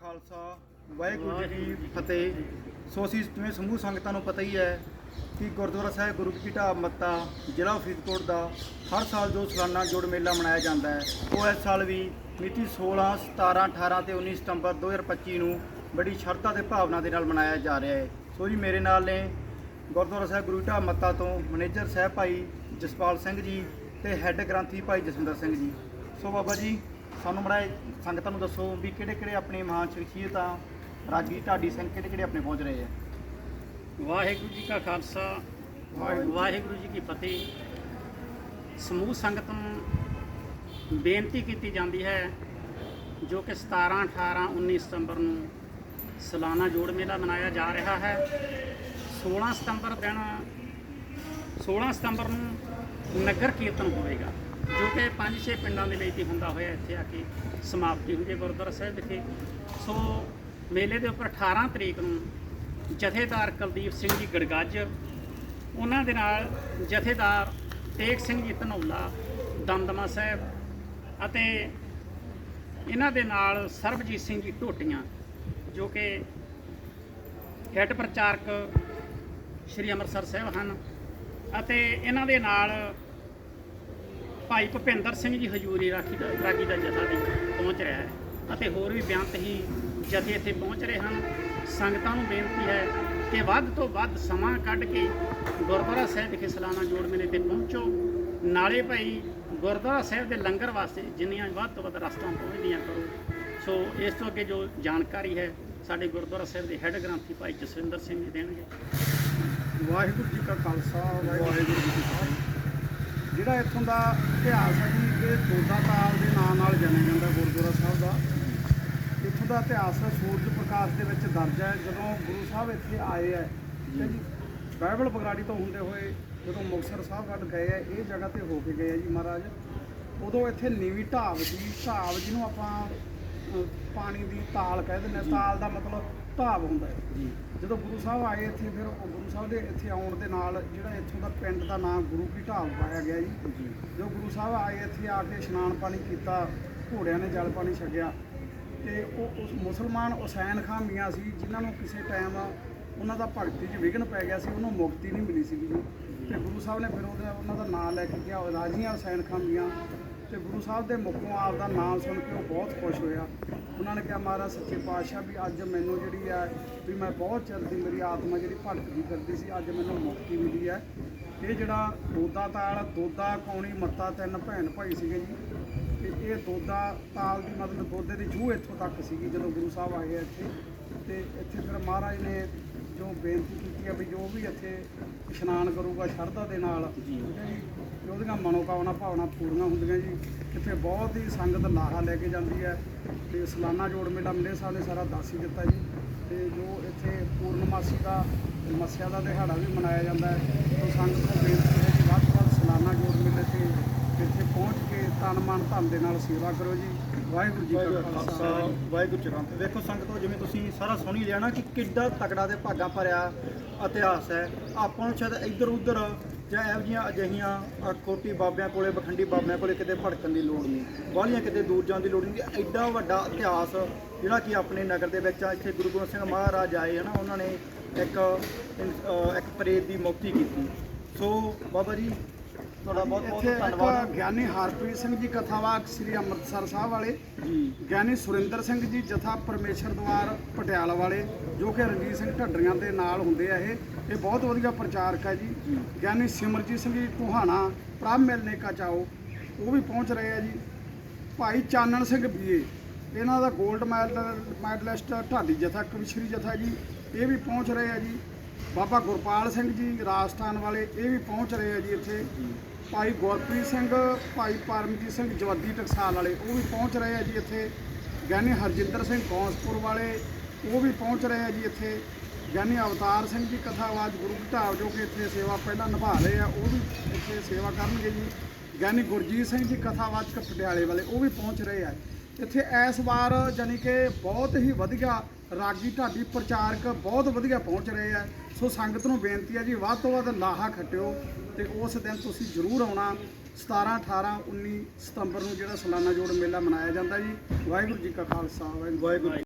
ਖਾਲਸਾ, ਵਾਹਿਗੁਰੂ ਜੀ ਕੀ ਫਤਿਹ। ਸੋ ਅਸੀਂ ਜਿਵੇਂ ਸਮੂਹ ਸੰਗਤਾਂ ਨੂੰ ਪਤਾ ਹੀ ਹੈ ਕਿ ਗੁਰਦੁਆਰਾ ਸਾਹਿਬ ਗੁਰੂ ਕੀ ਢਾਬ ਮੱਤਾ, ਜ਼ਿਲ੍ਹਾ ਫਰੀਦਕੋਟ ਦਾ ਹਰ ਸਾਲ ਜੋ ਸਾਲਾਨਾ ਜੋੜ ਮੇਲਾ ਮਨਾਇਆ ਜਾਂਦਾ ਹੈ। ਉਹ ਇਸ ਸਾਲ ਵੀ ਮਿਤੀ 16 17 18 ਤੇ 19 ਸਤੰਬਰ 2025 ਨੂੰ ਬੜੀ ਸ਼ਰਧਾ ਤੇ ਭਾਵਨਾ ਦੇ ਨਾਲ ਮਨਾਇਆ ਜਾ ਰਿਹਾ ਹੈ। ਸੋ ਜੀ ਮੇਰੇ ਨਾਲ ਨੇ ਗੁਰਦੁਆਰਾ ਸਾਹਿਬ ਗੁਰੂ ਢਾਬ ਮੱਤਾ ਤੋਂ ਮੈਨੇਜਰ ਸਾਹਿਬ ਭਾਈ ਜਸਪਾਲ ਸਿੰਘ ਜੀ ਤੇ ਹੈੱਡ ਗ੍ਰੰਥੀ ਭਾਈ ਜਸਵਿੰਦਰ ਸਿੰਘ ਜੀ। ਸੋ ਬਾਬਾ ਜੀ ਸਾਨੂੰ ਮੜਾ ਸੰਗਤਾਂ ਨੂੰ ਦੱਸੋ ਵੀ ਕਿਹੜੇ ਕਿਹੜੇ ਆਪਣੇ ਮਹਾਨ ਸ਼ਖਸੀਅਤਾਂ ਰਾਗੀ ਢਾਡੀ ਸਿੰਘ ਕਿਹੜੇ ਕਿਹੜੇ ਆਪਣੇ ਪਹੁੰਚ ਰਹੇ ਆ? ਵਾਹਿਗੁਰੂ ਜੀ ਕਾ ਖਾਲਸਾ ਵਾਹਿਗੁਰੂ ਜੀ ਕੀ ਫਤਿਹ। ਸਮੂਹ ਸੰਗਤ ਨੂੰ ਬੇਨਤੀ ਕੀਤੀ ਜਾਂਦੀ ਹੈ ਜੋ ਕਿ 17 18 19 ਸਤੰਬਰ ਨੂੰ ਸਾਲਾਨਾ ਜੋੜ ਮੇਲਾ ਮਨਾਇਆ ਜਾ ਰਿਹਾ ਹੈ। 16 ਸਤੰਬਰ ਦਿਨ 16 ਸਤੰਬਰ ਨੂੰ ਨਗਰ ਕੀਰਤਨ ਹੋਵੇਗਾ। ਜੋ ਕਿ 5-6 ਪਿੰਡਾਂ ਦੇ ਵਿੱਚ ਹੀ ਹੁੰਦਾ ਹੋਇਆ ਇੱਥੇ ਆ ਕੇ ਸਮਾਪਤੀ ਹੁੰਦੀ ਹੈ ਗੁਰਦੁਆਰਾ ਸਾਹਿਬ ਵਿਖੇ। ਸੋ ਮੇਲੇ ਦੇ ਉੱਪਰ 18 ਤਰੀਕ ਨੂੰ ਜਥੇਦਾਰ ਕੁਲਦੀਪ ਸਿੰਘ ਜੀ ਗੜਗੱਜ, ਉਹਨਾਂ ਦੇ ਨਾਲ ਜਥੇਦਾਰ ਤੇਗ ਸਿੰਘ ਜੀ ਧਨੌਲਾ, ਦਮਦਮਾ ਸਾਹਿਬ ਅਤੇ ਇਹਨਾਂ ਦੇ ਨਾਲ ਸਰਬਜੀਤ ਸਿੰਘ ਜੀ ਢੋਟੀਆਂ, ਜੋ ਕਿ ਹੈੱਡ ਪ੍ਰਚਾਰਕ ਸ਼੍ਰੀ ਅੰਮ੍ਰਿਤਸਰ ਸਾਹਿਬ ਹਨ ਅਤੇ ਇਹਨਾਂ ਦੇ ਨਾਲ ਭਾਈ ਭੁਪਿੰਦਰ ਸਿੰਘ ਜੀ ਹਜੂਰੀ ਰਾਖੀ ਦਾ ਰਾਗੀ ਦਾ ਜਥਾ ਵੀ ਪਹੁੰਚ ਰਿਹਾ ਹੈ। ਅਤੇ ਹੋਰ ਵੀ ਬਿਆੰਤ ਹੀ ਜਥੇ ਇੱਥੇ ਪਹੁੰਚ ਰਹੇ ਹਨ। ਸੰਗਤਾਂ ਨੂੰ ਬੇਨਤੀ ਹੈ ਕਿ ਵੱਧ ਤੋਂ ਵੱਧ ਸਮਾਂ ਕੱਢ ਕੇ ਗੁਰਦੁਆਰਾ ਸਾਹਿਬ ਵਿਖੇ ਸਾਲਾਨਾ ਜੋੜ ਮੇਲੇ ਤੇ ਪਹੁੰਚੋ। ਨਾਲੇ ਭਾਈ ਗੁਰਦੁਆਰਾ ਸਾਹਿਬ ਦੇ ਲੰਗਰ ਵਾਸਤੇ ਜਿੰਨੀਆਂ ਵੱਧ ਤੋਂ ਵੱਧ ਰਸਤਾਂ ਪਹੁੰਚਦੀਆਂ ਕਰੋ। ਸੋ ਇਸ ਤੋਂ ਅੱਗੇ ਜੋ ਜਾਣਕਾਰੀ ਹੈ, ਸਾਡੇ ਗੁਰਦੁਆਰਾ ਸਾਹਿਬ ਦੇ ਹੈੱਡ ਗ੍ਰੰਥੀ ਭਾਈ ਜਸਵਿੰਦਰ ਸਿੰਘ ਜੀ ਦੇਣਗੇ। ਵਾਹਿਗੁਰੂ ਜੀ ਕਾ ਖਾਲਸਾ, ਵਾਹਿਗੁਰੂ ਜੀ ਕੀ ਫਤਿਹ। ਜਿਹੜਾ ਇੱਥੋਂ ਦਾ ਇਤਿਹਾਸ ਹੈ ਜੀ, ਇਹ ਦੋਦਾ ਤਾਲ ਦੇ ਨਾਂ ਨਾਲ ਜਾਣਿਆ ਜਾਂਦਾ ਗੁਰਦੁਆਰਾ ਸਾਹਿਬ ਦਾ। ਇੱਥੋਂ ਦਾ ਇਤਿਹਾਸ ਸੂਰਜ ਪ੍ਰਕਾਸ਼ ਦੇ ਵਿੱਚ ਦਰਜ ਹੈ। ਜਦੋਂ ਗੁਰੂ ਸਾਹਿਬ ਇੱਥੇ ਆਏ ਹੈ, ਤੇ ਜੀ ਬਾਈਬਲ ਬਗਰਾੜੀ ਤੋਂ ਹੁੰਦੇ ਹੋਏ ਜਦੋਂ ਮੁਕਤਸਰ ਸਾਹਿਬ ਵੱਲ ਗਏ ਹੈ, ਇਹ ਜਗ੍ਹਾ ਤੇ ਹੋ ਕੇ ਗਏ ਹੈ ਜੀ ਮਹਾਰਾਜ। ਉਦੋਂ ਇੱਥੇ ਨੀਵੀਂ ਢਾਬ ਜੀ ਢਾਬ ਜਿਹਨੂੰ ਆਪਾਂ ਪਾਣੀ ਦੀ ਤਾਲ ਕਹਿ ਦਿੰਦੇ ਹਾਂ। ਤਾਲ ਦਾ ਮਤਲਬ ਢਾਬ ਹੁੰਦਾ ਹੈ। ਜੀ ਜਦੋਂ ਗੁਰੂ ਸਾਹਿਬ ਆਏ ਇੱਥੇ ਫਿਰ ਉਹ ਗੁਰੂ ਸਾਹਿਬ ਦੇ ਇੱਥੇ ਆਉਣ ਦੇ ਨਾਲ ਜਿਹੜਾ ਇੱਥੋਂ ਦਾ ਪਿੰਡ ਦਾ ਨਾਮ ਗੁਰੂ ਕੀ ਢਾਬ ਪਾਇਆ ਗਿਆ ਜੀ। ਜੀ। ਜੋ ਗੁਰੂ ਸਾਹਿਬ ਆਏ ਇੱਥੇ ਆ ਕੇ ਇਸ਼ਨਾਨ ਪਾਣੀ ਕੀਤਾ ਘੋੜਿਆਂ ਨੇ ਜਲ ਪਾਣੀ ਛਕਿਆ ਤੇ ਉਹ ਉਸ ਮੁਸਲਮਾਨ ਹੁਸੈਨ ਖਾਨ ਮੀਆਂ ਸੀ ਜਿਨ੍ਹਾਂ ਨੂੰ ਕਿਸੇ ਟਾਈਮ ਉਹਨਾਂ ਦਾ ਭਗਤੀ 'ਚ ਵਿਘਨ ਪੈ ਗਿਆ ਸੀ ਉਹਨੂੰ ਮੁਕਤੀ ਨਹੀਂ ਮਿਲੀ ਜੀ। ਤੇ ਗੁਰੂ ਸਾਹਿਬ ਨੇ ਫਿਰ ਉਹਦਾ ਉਹਨਾਂ ਦਾ ਨਾਮ ਲੈ ਕੇ ਕਿਹਾ ਰਾਜੀਆਂ ਹੁਸੈਨ ਖਾਨ ਮੀਆਂ ਤੇ ਗੁਰੂ ਸਾਹਿਬ ਦੇ ਮੁਖੋਂ ਆਪ ਦਾ ਨਾਮ ਸੁਣ ਕੇ ਉਹ ਬਹੁਤ ਖੁਸ਼ ਹੋਇਆ। ਉਹਨਾਂ ਨੇ ਕਿਹਾ, ਮਹਾਰਾਜ, ਸੱਚੇ ਪਾਤਸ਼ਾਹ ਵੀ ਅੱਜ ਮੈਨੂੰ ਜਿਹੜੀ ਹੈ ਵੀ ਮੈਂ ਬਹੁਤ ਚਿਰ ਦੀ ਮੇਰੀ ਆਤਮਾ ਜਿਹੜੀ ਭਟਕਦੀ ਕਰਦੀ ਸੀ, ਅੱਜ ਮੈਨੂੰ ਮੁਕਤੀ ਮਿਲੀ ਹੈ। ਇਹ ਜਿਹੜਾ ਦੋਦਾ ਤਾਲ ਦੋਦਾ ਕੌਣੀ ਮੱਤਾ ਤਿੰਨ ਭੈਣ ਭਾਈ ਸੀਗੇ ਜੀ। ਤੇ ਇਹ ਦੋਦਾ ਤਾਲ ਦੀ ਮਤਲਬ ਦੋਦੇ ਦੀ ਜੂਹ ਇੱਥੋਂ ਤੱਕ ਸੀਗੀ ਜਦੋਂ ਗੁਰੂ ਸਾਹਿਬ ਆਏ ਆ ਇੱਥੇ। ਤੇ ਇੱਥੇ ਫਿਰ ਮਹਾਰਾਜ ਨੇ ਜੋ ਬੇਨਤੀ ਕੀਤੀ ਹੈ ਵੀ ਜੋ ਵੀ ਇੱਥੇ ਇਸ਼ਨਾਨ ਕਰੂਗਾ ਸ਼ਰਧਾ ਦੇ ਨਾਲ ਜੀ। ਉਹਦੀਆਂ ਮਨੋਕਾਮਨਾ ਭਾਵਨਾ ਪੂਰੀਆਂ ਹੁੰਦੀਆਂ ਜੀ ਇੱਥੇ ਬਹੁਤ ਹੀ ਸੰਗਤ ਲਾਹਾ ਲੈ ਕੇ ਜਾਂਦੀ ਹੈ ਤੇ ਸਾਲਾਨਾ ਜੋੜ ਮੇਲਾ ਮਿਲੇ ਸਾਹਿਬ ਨੇ ਸਾਰਾ ਦੱਸ ਹੀ ਦਿੱਤਾ ਜੀ ਤੇ ਜੋ ਇੱਥੇ ਪੂਰਨਮਾਸੀ ਦਾ ਮੱਸਿਆ ਦਾ ਦਿਹਾੜਾ ਵੀ ਮਨਾਇਆ ਜਾਂਦਾ ਹੈ ਤੋਂ ਸੰਗਤ ਨੂੰ ਬੇਨਤੀ ਹੈ ਕਿ ਵੱਧ ਤੋਂ ਵੱਧ ਸਾਲਾਨਾ ਜੋੜ ਮੇਲੇ ਤੇ ਇੱਥੇ ਪਹੁੰਚ ਕੇ ਤਨ ਮਨ ਧਨ ਦੇ ਨਾਲ ਸੇਵਾ ਕਰੋ ਜੀ। ਵਾਹਿਗੁਰੂ ਜੀ ਕਾ ਖਾਲਸਾ। ਵਾਹਿਗੁਰੂ ਜੀ ਕਾ ਫਤਿਹ। ਦੇਖੋ ਸੰਗਤੋ ਜਿਵੇਂ ਤੁਸੀਂ ਸਾਰਾ ਸੁਣੀ ਲਿਆ ਨਾ ਕਿ ਕਿੱਡਾ ਤਕੜਾ ਤੇ ਭਾਗਾ ਭਰਿਆ ਇਤਿਹਾਸ ਹੈ। ਆਪਾਂ ਨੂੰ ਸ਼ਾਇਦ ਇੱਧਰ ਉੱਧਰ ਜਾਂ ਇਹੋ ਜਿਹੀਆਂ ਅਜਿਹੀਆਂ ਖੋਟੀ ਬਾਬਿਆਂ ਕੋਲੇ ਬਖੰਡੀ ਬਾਬਿਆਂ ਕੋਲੇ ਕਿਤੇ ਭੜਕਣ ਦੀ ਲੋੜ ਨਹੀਂ। ਬਾਹਲੀਆਂ ਕਿਤੇ ਦੂਰ ਜਾਣ ਦੀ ਲੋੜ ਨਹੀਂ। ਐਡਾ ਵੱਡਾ ਇਤਿਹਾਸ ਜਿਹੜਾ ਕਿ ਆਪਣੇ ਨਗਰ ਦੇ ਵਿੱਚ ਆ ਇੱਥੇ ਗੁਰੂ ਗੋਬਿੰਦ ਸਿੰਘ ਮਹਾਰਾਜ ਆਏ ਹਨਾ ਉਹਨਾਂ ਨੇ ਇੱਕ ਇੱਕ ਪ੍ਰੇਤ ਦੀ ਮੁਕਤੀ ਕੀਤੀ। ਸੋ ਬਾਬਾ ਜੀ ਤੁਹਾਡਾ ਬਹੁਤ ਧੰਨਵਾਦ। ਗਿਆਨੀ ਹਰਪ੍ਰੀਤ ਸਿੰਘ ਜੀ ਕਥਾਵਾਕ ਸ੍ਰੀ ਅੰਮ੍ਰਿਤਸਰ ਸਾਹਿਬ ਵਾਲੇ ਜੀ। ਗਿਆਨੀ ਸੁਰਿੰਦਰ ਸਿੰਘ ਜੀ ਜਥਾ ਪਰਮੇਸ਼ਰ ਦਵਾਰ ਪਟਿਆਲਾ ਵਾਲੇ ਜੋ ਕਿ ਰਣਜੀਤ ਸਿੰਘ ਢੱਡਰੀਆਂ ਦੇ ਨਾਲ ਹੁੰਦੇ ਆ ਇਹ। ਇਹ ਬਹੁਤ ਵਧੀਆ ਪ੍ਰਚਾਰਕ ਹੈ ਜੀ। ਗਿਆਨੀ ਸਿਮਰਜੀਤ ਸਿੰਘ ਜੀ ਟੁਹਾਣਾ ਪ੍ਰਭ ਮਿਲਨੇ ਕਾ ਚਾਓ ਉਹ ਵੀ ਪਹੁੰਚ ਰਹੇ ਆ ਜੀ। ਭਾਈ ਚਾਨਣ ਸਿੰਘ ਬੀਏ ਇਹਨਾਂ ਦਾ 골ਡ ਮੈਡਲ ਮੈਡਲਿਸਟ ਢਾਡੀ ਜਥਾ ਕਵਿਸ਼ਰੀ ਜਥਾ ਜੀ ਇਹ ਵੀ ਪਹੁੰਚ ਰਹੇ ਆ ਜੀ। ਬਾਬਾ ਗੁਰਪਾਲ ਸਿੰਘ ਜੀ ਰਾਜਸਥਾਨ ਵਾਲੇ ਇਹ ਵੀ ਪਹੁੰਚ ਰਹੇ ਆ ਜੀ ਇੱਥੇ। ਭਾਈ ਗੁਰਪ੍ਰੀਤ ਸਿੰਘ, ਭਾਈ ਪਰਮਜੀਤ ਸਿੰਘ ਜਵੱਦੀ ਟਕਸਾਲ ਵਾਲੇ ਉਹ ਵੀ ਪਹੁੰਚ ਰਹੇ ਆ ਜੀ ਇੱਥੇ। ਗਿਆਨੀ ਹਰਜਿੰਦਰ ਸਿੰਘ ਕੌਂਸਪੁਰ ਵਾਲੇ ਉਹ ਵੀ ਪਹੁੰਚ ਰਹੇ ਆ ਜੀ ਇੱਥੇ। ਗਿਆਨੀ ਅਵਤਾਰ ਸਿੰਘ ਜੀ ਕਥਾਵਾਜ ਗੁਰੂ ਕੀ ਜੋ ਕਿ ਇੱਥੇ ਸੇਵਾ ਪਹਿਲਾਂ ਨਿਭਾ ਰਹੇ ਆ, ਉਹ ਵੀ ਇੱਥੇ ਸੇਵਾ ਕਰਨਗੇ ਜੀ। ਗਿਆਨੀ ਗੁਰਜੀਤ ਸਿੰਘ ਜੀ ਕਥਾਵਾਚਕ ਪਟਿਆਲੇ ਵਾਲੇ ਉਹ ਵੀ ਪਹੁੰਚ ਰਹੇ ਆ। ਇੱਥੇ ਇਸ ਵਾਰ ਜਾਨੀ ਕਿ ਬਹੁਤ ਹੀ ਵਧੀਆ ਰਾਗੀ ਢਾਡੀ ਪ੍ਰਚਾਰਕ ਬਹੁਤ ਵਧੀਆ ਪਹੁੰਚ ਰਹੇ ਆ। ਸੋ ਸੰਗਤ ਨੂੰ ਬੇਨਤੀ ਹੈ ਜੀ, ਵੱਧ ਤੋਂ ਵੱਧ ਲਾਹਾ ਖੱਟਿਓ ਤੇ ਉਸ ਦਿਨ ਤੁਸੀਂ ਜ਼ਰੂਰ ਆਉਣਾ। 17 18 19 ਸਤੰਬਰ ਨੂੰ ਜਿਹੜਾ ਸਾਲਾਨਾ ਜੋੜ ਮੇਲਾ ਮਨਾਇਆ ਜਾਂਦਾ ਜੀ। ਵਾਹਿਗੁਰੂ ਜੀ ਕਾ ਖਾਲਸਾ, ਵਾਹਿਗੁਰੂ ਵਾਹਿਗੁਰੂ